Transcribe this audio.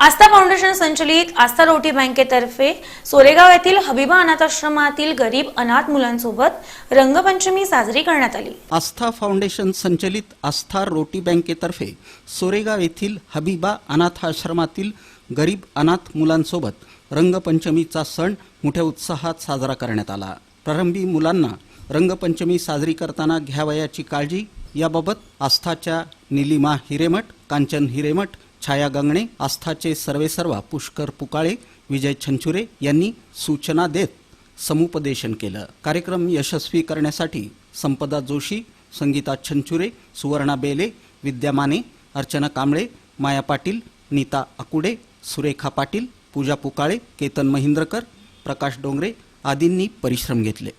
आस्था foundation संचलित आस्था रोटी बँकेतर्फे सोरेगाव येथील हबीबा अनाथाश्रमातील गरीब अनाथ मुलांसोबत रंगपंचमी साजरी करण्यात आली. आस्था फाउंडेशन संचलित आस्था रोटी बँकेतर्फे सोरेगाव येथील हबीबा अनाथाश्रमातील गरीब अनाथ मुलांसोबत रंगपंचमीचा सण मोठ्या उत्साहात साजरा करण्यात आला. प्रारंभी मुलांना रंगपंचमी साजरी करताना घ्यावयाची काळजी याबाबत आस्थाच्या निलिमा हिरेमठ कांचन हिरेमठ छाया गंगणे आस्थाचे सर्वेसर्वा पुष्कर पुकाळे विजय छंचुरे यांनी सूचना देत समुपदेशन केलं. कार्यक्रम यशस्वी करण्यासाठी संपदा जोशी संगीता छंचुरे सुवर्णा बेले विद्या माने अर्चना कांबळे माया पाटील नीता अकुडे सुरेखा पाटील पूजा पुकाळे केतन महिंद्रकर प्रकाश डोंगरे आदींनी परिश्रम घेतले.